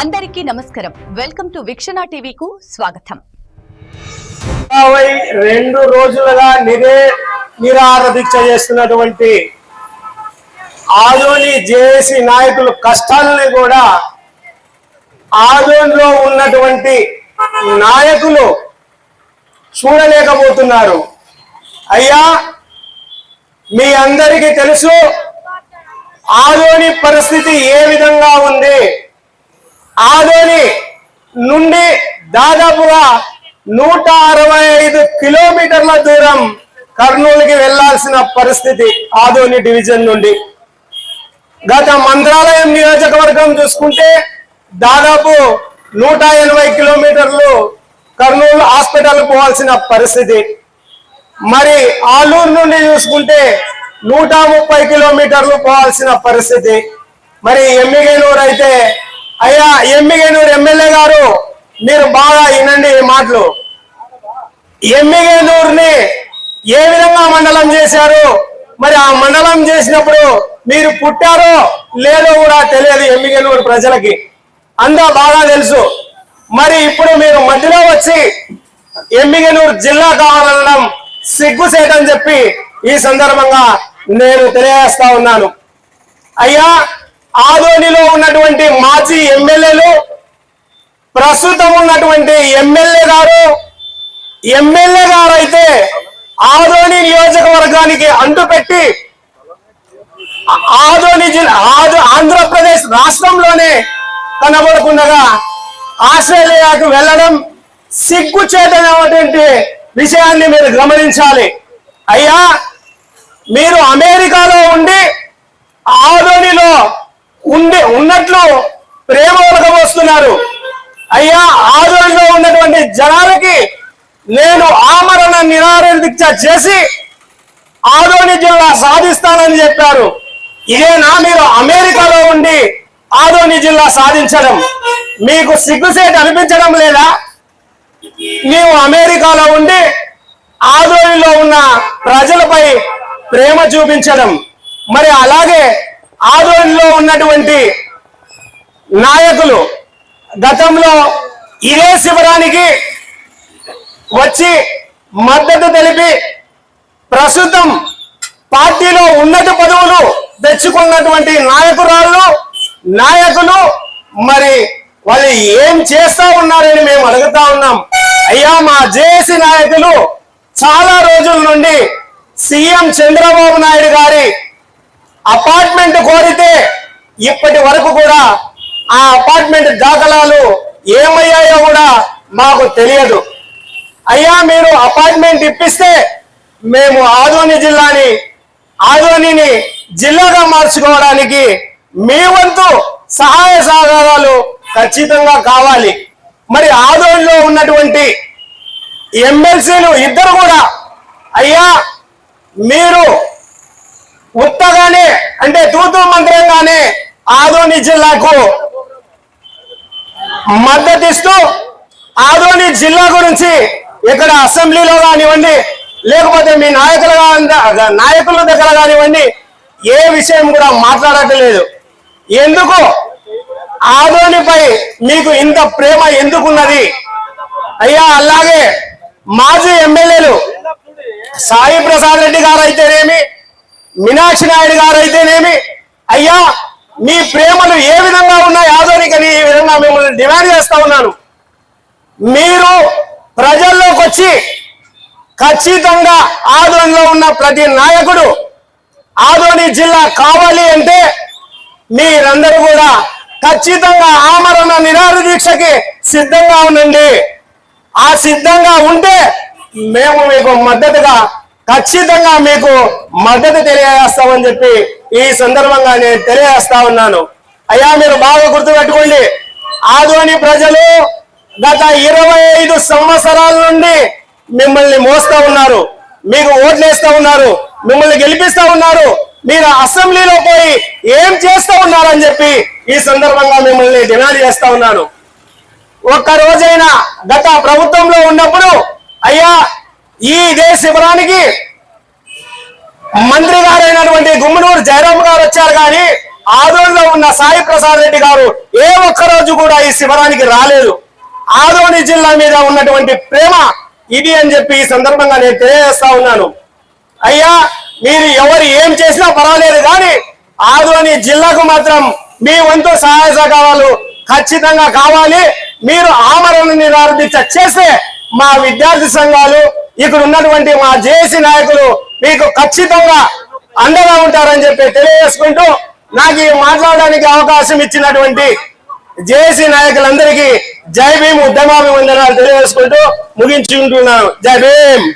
అందరికీ నమస్కారం. Welcome to వీక్షణ టీవీకు స్వాగతం. యాభై రెండు రోజులుగా నిరే నిరాహార దీక్ష చేస్తున్నటువంటి ఆదోని జేఏసీ నాయకుల కష్టాలని కూడా ఆదోనిలో ఉన్నటువంటి నాయకులు చూడలేకపోతున్నారు. అయ్యా మీ అందరికీ తెలుసు ఆదోని పరిస్థితి ఏ విధంగా ఉంది? ఆదోని నుండి దాదాపుగా నూట అరవై ఐదు కిలోమీటర్ల దూరం కర్నూలుకి వెళ్ళాల్సిన పరిస్థితి ఆదోని డివిజన్ నుండి. గత మంత్రాలయం నియోజకవర్గం చూసుకుంటే దాదాపు నూట ఎనభై కిలోమీటర్లు కర్నూలు హాస్పిటల్ పోవాల్సిన పరిస్థితి. మరి ఆలూరు నుండి చూసుకుంటే నూట ముప్పై కిలోమీటర్లు పోవాల్సిన పరిస్థితి. మరి ఎమ్మిగేనూరు అయితే అయ్యా ఎమ్మిగేనూరు ఎమ్మెల్యే గారు మీరు బాగా వినండి ఈ మాటలు. ఎమ్మిగేనూరుని ఏ విధంగా మండలం చేశారు? మరి ఆ మండలం చేసినప్పుడు మీరు పుట్టారో లేదో కూడా తెలియదు ఎమ్మిగేనూరు ప్రజలకి. అంతా బాగా తెలుసు. మరి ఇప్పుడు మీరు మధ్యలో వచ్చి ఎమ్మిగనూరు జిల్లా కావాలనడం సిగ్గుసేటని చెప్పి ఈ సందర్భంగా నేను తెలియజేస్తా ఉన్నాను. అయ్యా ఆదోనిలో ఉన్నటువంటి మాజీ ఎమ్మెల్యేలు ప్రస్తుతం ఉన్నటువంటి ఎమ్మెల్యే గారు ఎమ్మెల్యే గారు అయితే ఆదోని నియోజకవర్గానికి అంటుపెట్టి ఆదోని జిల్లా ఆదో ఆంధ్రప్రదేశ్ రాష్ట్రంలోనే కనబడకుండగా ఆస్ట్రేలియాకు వెళ్ళడం సిగ్గుచేటటువంటి విషయాన్ని మీరు గమనించాలి. అయ్యా మీరు అమెరికాలో ఉన్న ఆదోనిలో ఉండి ఉన్నట్లు ప్రేమ వస్తున్నారు అయ్యా ఆదోనిలో ఉన్నటువంటి జనాలకి నేను ఆమరణ నిరాహార దీక్ష చేసి ఆదోని జిల్లా సాధిస్తానని చెప్పారు. ఇదేనా మీరు అమెరికాలో ఉండి ఆదోని జిల్లా సాధించడం. మీకు సిగ్గుసేట్ అనిపించడం లేదా? నీవు అమెరికాలో ఉండి ఆదోనిలో ఉన్న ప్రజలపై ప్రేమ చూపించడం. మరి అలాగే ఆదోనిలో ఉన్నటువంటి నాయకులు గతంలో ఇదే శిబిరానికి వచ్చి మద్దతు తెలిపి ప్రస్తుతం పార్టీలో ఉన్నత పదవులు తెచ్చుకున్నటువంటి నాయకురాలు నాయకులు మరి వాళ్ళు ఏం చేస్తా ఉన్నారని మేము అడుగుతా ఉన్నాం. అయ్యా మా జేఏసీ నాయకులు చాలా రోజుల నుండి సీఎం చంద్రబాబు నాయుడు గారి అపార్ట్మెంట్ కోరితే ఇప్పటి వరకు కూడా ఆ అపార్ట్మెంట్ దాఖలాలు ఏమయ్యాయో కూడా మాకు తెలియదు. అయ్యా మీరు అపార్ట్మెంట్ ఇప్పిస్తే మేము ఆదోని జిల్లాని ఆదోనిని జిల్లాగా మార్చుకోవడానికి మీ వంతు సహాయ సహకారాలు ఖచ్చితంగా కావాలి. మరి ఆదోనిలో ఉన్నటువంటి ఎమ్మెల్సీలు ఇద్దరు కూడా అయ్యా మీరు ఉత్తగానే అంటే తూతూ మంత్రంగానే ఆదోని జిల్లాకు మద్దతిస్తూ ఆదోని జిల్లా గురించి ఇక్కడ అసెంబ్లీలో కానివ్వండి లేకపోతే మీ నాయకుల నాయకుల దగ్గర కానివ్వండి ఏ విషయం కూడా మాట్లాడట్లేదు. ఎందుకు? ఆదోనిపై మీకు ఇంత ప్రేమ ఎందుకున్నది? అయ్యా అలాగే మాజీ ఎమ్మెల్యేలు సాయి ప్రసాద్ రెడ్డి గారు అయితేనేమి మీనాక్షి నాయుడు గారు అయితేనేమి అయ్యా మీ ప్రేమలు ఏ విధంగా ఉన్నాయి? ఆధునికని ఈ విధంగా మిమ్మల్ని డిమాండ్ చేస్తా ఉన్నాను. మీరు ప్రజల్లోకి వచ్చి ఖచ్చితంగా ఆదోనిలో ఉన్న ప్రతి నాయకుడు ఆదోని జిల్లా కావాలి అంటే మీరందరూ కూడా ఖచ్చితంగా ఆమరణ నిరాహార దీక్షకి సిద్ధంగా ఉండండి. ఆ సిద్ధంగా ఉంటే మేము మీకు మద్దతుగా ఖచ్చితంగా మీకు మద్దతు తెలియజేస్తామని చెప్పి ఈ సందర్భంగా నేను తెలియజేస్తా ఉన్నాను. అయ్యా మీరు బాగా గుర్తుపెట్టుకోండి. ఆదోని ప్రజలు గత ఇరవై ఐదు సంవత్సరాల నుండి మిమ్మల్ని మోస్తా ఉన్నారు. మీకు ఓట్లేస్తా ఉన్నారు. మిమ్మల్ని గెలిపిస్తా ఉన్నారు. మీరు అసెంబ్లీలో పోయి ఏం చేస్తా ఉన్నారని చెప్పి ఈ సందర్భంగా మిమ్మల్ని డిమాండ్ చేస్తా ఉన్నాను. ఒక్క రోజైనా గత ప్రభుత్వంలో ఉన్నప్పుడు అయ్యా ఈ ఇదే శిబిరానికి మంత్రి గారైనటువంటి జయరామ్ గారు వచ్చారు కానీ ఆదోనిలో ఉన్న సాయి ప్రసాద్ రెడ్డి గారు ఏ ఒక్క రోజు కూడా ఈ శిబిరానికి రాలేదు. ఆదోని జిల్లా మీద ఉన్నటువంటి ప్రేమ ఇది అని చెప్పి ఈ సందర్భంగా నేను తెలియజేస్తా ఉన్నాను. అయ్యా మీరు ఎవరు ఏం చేసినా పర్వాలేదు కానీ ఆదోని జిల్లాకు మాత్రం మీ వంతు సహాయ సహకారాలు ఖచ్చితంగా కావాలి. మీరు ఆమరణ నిరాధించ చేస్తే మా విద్యార్థి సంఘాలు ఇక్కడ ఉన్నటువంటి మా జేసీ నాయకులు మీకు ఖచ్చితంగా అండగా ఉంటారని చెప్పి తెలియజేసుకుంటూ నాకు ఈ మాట్లాడడానికి అవకాశం ఇచ్చినటువంటి జేసీ నాయకులందరికీ జై భీమ్ ఉద్యమాభివందనాలు తెలియజేసుకుంటూ ముగించుకుంటున్నాను. జై భీమ్!